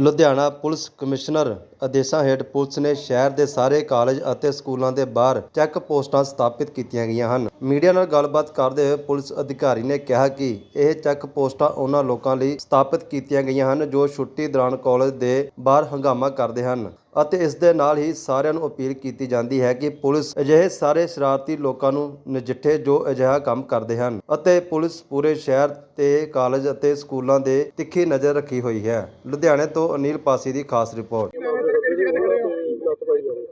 Ludhiana police commissioner ਆਦੇਸ਼ਾਂ ਹੇਠ police ਨੇ ਸ਼ਹਿਰ ਦੇ ਸਾਰੇ ਕਾਲਜ ਅਤੇ ਸਕੂਲਾਂ ਦੇ ਬਾਹਰ ਚੈੱਕ ਪੋਸਟਾਂ ਸਥਾਪਿਤ ਕੀਤੀਆਂ ਗਈਆਂ ਹਨ। ਮੀਡੀਆ ਨਾਲ ਗੱਲਬਾਤ ਕਰਦੇ ਹੋਏ ਪੁਲਿਸ ਅਧਿਕਾਰੀ ਨੇ ਕਿਹਾ ਕਿ ਇਹ ਚੈੱਕ ਪੋਸਟਾਂ ਉਹਨਾਂ ਲੋਕਾਂ ਲਈ ਸਥਾਪਿਤ ਕੀਤੀਆਂ ਗਈਆਂ ਹਨ ਜੋ ਛੁੱਟੀ ਦੌਰਾਨ ਕਾਲਜ ਦੇ ਬਾਹਰ ਹੰਗਾਮਾ ਕਰਦੇ ਹਨ। ਅਤੇ ਇਸ ਦੇ ਨਾਲ ਹੀ ਸਾਰਿਆਂ ਨੂੰ ਅਪੀਲ ਕੀਤੀ ਜਾਂਦੀ ਹੈ ਕਿ ਪੁਲਿਸ ਅਜਿਹੇ ਸਾਰੇ ਸ਼ਰਾਰਤੀ ਲੋਕਾਂ ਨੂੰ ਨਜਿੱਠੇ ਜੋ ਅਜਿਹਾ ਕੰਮ ਕਰਦੇ ਹਨ ਅਤੇ ਪੁਲਿਸ ਪੂਰੇ ਸ਼ਹਿਰ ਤੇ ਕਾਲਜ ਅਤੇ ਸਕੂਲਾਂ ਦੇ ਤਿੱਖੀ ਨਜ਼ਰ ਰੱਖੀ ਹੋਈ ਹੈ। ਲੁਧਿਆਣੇ ਤੋਂ ਅਨਿਲ ਪਾਸੀ ਦੀ ਖਾਸ ਰਿਪੋਰਟ। ਲੱਤ ਪਾਈ ਜਾਵੇ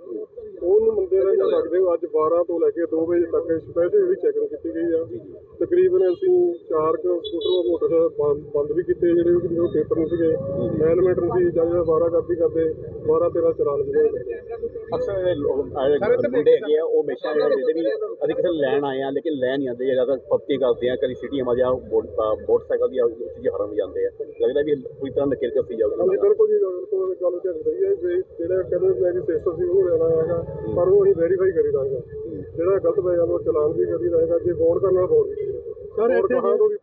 ਉਹਨੂੰ ਮੰਦੇ ਰਹੇ ਜਾਂ ਲੱਗਦੇ ਹੋ ਅੱਜ 12 ਤੋਂ ਲੈ ਕੇ 2 ਵਜੇ ਤੱਕ ਸਪੈਸ਼ਲ ਜਿਹੜੀ ਚੈਕਿੰਗ ਕੀਤੀ ਗਈ ਆ। ਤਕਰੀਬਨ ਅਸੀਂ ਚਾਰ ਕੁ ਸਕੂਟਰ ਮੋਟਰ ਬੰਦ ਵੀ ਕੀਤੇ ਜਿਹੜੇ ਉਹ ਉਹ ਪੇਪਰ ਨਹੀਂ ਸੀਗੇ। ਹੈਲਮਟ ਨਹੀਂ ਸੀ ਜਾਂ ਜਿਹੜਾ 12 ਕਰਦੀ ਕਰਦੇ। 12 13 ਚਲਾਨ ਵੀ ਹੋਏ ਅਕਸਰ ਇਹ ਲੋਕ ਆਏ ਮੁੰਡੇ ਹੈਗੇ ਆ ਉਹ ਹਮੇਸ਼ਾ ਜਿਹੜੇ ਜਿਹਦੇ ਵੀ ਅਸੀਂ ਕਿਸੇ ਨੂੰ ਲੈਣ ਆਏ ਆ ਲੇਕਿਨ ਲੈ ਨਹੀਂ ਆਉਂਦੇ। ਜ਼ਿਆਦਾ ਪੱਤੀ ਕਰਦੇ ਆ ਕਦੀ ਸਿਟੀ ਮਾ ਜਾ ਮੋਟਰਸਾਈਕਲ ਦੀ ਚੀਜ਼ ਹਰਨ ਜਾਂਦੇ ਆ। ਲੱਗਦਾ ਵੀ ਪੂਰੀ ਤਰ੍ਹਾਂ ਨਕੇਲ ਕੇ ਸੀ ਹਾਂਜੀ ਜਾਊਗਾ ਬਿਲਕੁਲ ਜੀ ਬਿਲਕੁਲ। ਗੱਲ ਤੇ ਸਹੀ ਹੈ ਵੀ ਜਿਹੜਾ ਕਹਿੰਦੇ ਮੇਰੀ ਸਿਸਟਰ ਸੀ ਉਹਨੂੰ ਲੈਣਾ ਹੈਗਾ। ਪਰ ਉਹ ਅਸੀਂ ਵੈਰੀਫਾਈ ਕਰੀਦਾ ਹੈਗਾ। ਜਿਹੜਾ ਗਲਤ ਪੈ ਜਾਂਦਾ ਉਹ ਚਲਾਨ ਵੀ ਕਰੀਦਾ ਹੈਗਾ। ਜੇ ਫੋਨ ਕਰਨਾ ਫੋਨ ਵੀ ਸਰ ਇੱਥੇ ਵੀ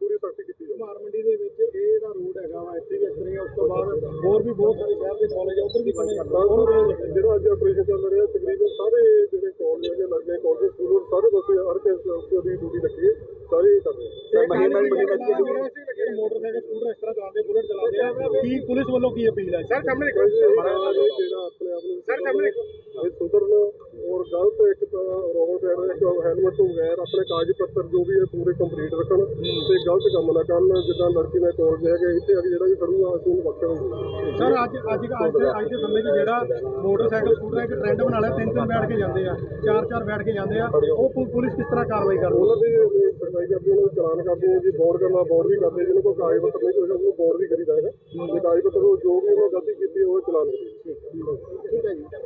ਰੋਡ ਹੈਗਾ ਵਾ ਇੱਥੇ ਵੀ ਇਸ ਤਰ੍ਹਾਂ ਹੀ। ਉਸ ਤੋਂ ਬਾਅਦ ਹੋਰ ਵੀ ਬਹੁਤ ਸਾਰੇ ਸ਼ਹਿਰ ਦੇ ਕਾਲਜ ਆ ਉਧਰ ਵੀ ਕਿਵੇਂ ਜਿਹੜਾ ਅੱਜ ਆਪਰੇਸ਼ਨ ਚੱਲ ਰਿਹਾ ਤਕਰੀਬਨ ਸਾਰੇ ਜਿਹੜੇ ਕਾਲਜ ਹੈਗੇ ਲੱਗਦੇ ਕਾਲਜ ਸਕੂਲ ਸਾਰੇ ਪਾਸੇ ਹਰ ਕਿਸੇ ਦੀ ਡਿਊਟੀ ਲੱਗੀ ਹੈ ਸਾਰੇ ਕਰ ਰਹੇ ਮਹੀਨਾ ਮਹੀਨਾ ਜਿਹੜੇ ਮੋਟਰਸਾਈਕਲ ਸਕੂਟਰ ਇਸ ਤਰ੍ਹਾਂ ਚਲਾਉਂਦੇ ਬੁਲਟ ਚਲਾਉਂਦੇ ਆ ਕੀ ਪੁਲਿਸ ਵੱਲੋਂ ਕੀ ਅਪੀਲ ਹੈ? ਸਰ ਸਾਹਮਣੇ ਜਿਹੜਾ ਆਪਣੇ ਆਪ ਨੂੰ ਸਰ ਸਾਹਮਣੇ ਇਹ ਸੁਧਰਨ ਔਰ ਗਲਤ ਇੱਕ ਤਾਂ ਇੱਕ ਹੈਲਮਟ ਤੋਂ ਬਗੈਰ ਆਪਣੇ ਕਾਗਜ਼ ਪੱਤਰ ਜੋ ਵੀ ਹੈ ਪੂਰੇ ਕੰਪਲੀਟ ਰੱਖਣ। ਤੇ ਗਲਤ ਕੰਮ ਨਾ ਕਰਨ ਜਿੱਦਾਂ ਲੜਕੀ ਦਾ ਕਾਲਜ ਹੈਗਾ ਇੱਥੇ ਆ ਕੇ ਜਿਹੜਾ ਵੀ ਖੜੂਗਾ ਅਸੀਂ ਉਹਨੂੰ ਬਖਸ਼ਾਂਗੇ ਸਰ ਅੱਜ ਅੱਜ ਅੱਜ ਦੇ ਅੱਜ ਦੇ ਸਮੇਂ 'ਚ ਜਿਹੜਾ ਮੋਟਰਸਾਈਕਲ ਸਕੂਟਰ ਇੱਕ ਟ੍ਰੈਂਡ ਬਣਾ ਲਿਆ ਤਿੰਨ ਤਿੰਨ ਬੈਠ ਕੇ ਜਾਂਦੇ ਆ ਚਾਰ ਚਾਰ ਬੈਠ ਕੇ ਜਾਂਦੇ ਆ ਉਹ ਪੁਲਿਸ ਕਿਸ ਤਰ੍ਹਾਂ ਕਾਰਵਾਈ ਕਰਦੀ ਉਹਨਾਂ ਦੇ ਸਰਵਾਈ ਕਰਦੇ ਉਹਨਾਂ ਨੂੰ ਚਲਾਨ ਕਰਦੇ ਆ ਜੀ ਬੋਰਡ ਕਰਨਾ ਬੋਰਡ ਵੀ ਕਰਦੇ ਜਿਹਨੂੰ ਕੋਈ ਕਾਗਜ਼ ਪੱਤਰ ਨਹੀਂ ਹੋਏਗਾ ਉਹਨੂੰ ਬੋਰਡ ਵੀ ਕਰੀਦਾ ਹੈਗਾ। ਜੇ ਕਾਗਜ਼ ਪੱਤਰ ਉਹ ਜੋ ਵੀ ਉਹਨੇ ਗਲਤੀ ਕੀਤੀ ਉਹ ਚਲਾਨ ਕਰੀਦਾ।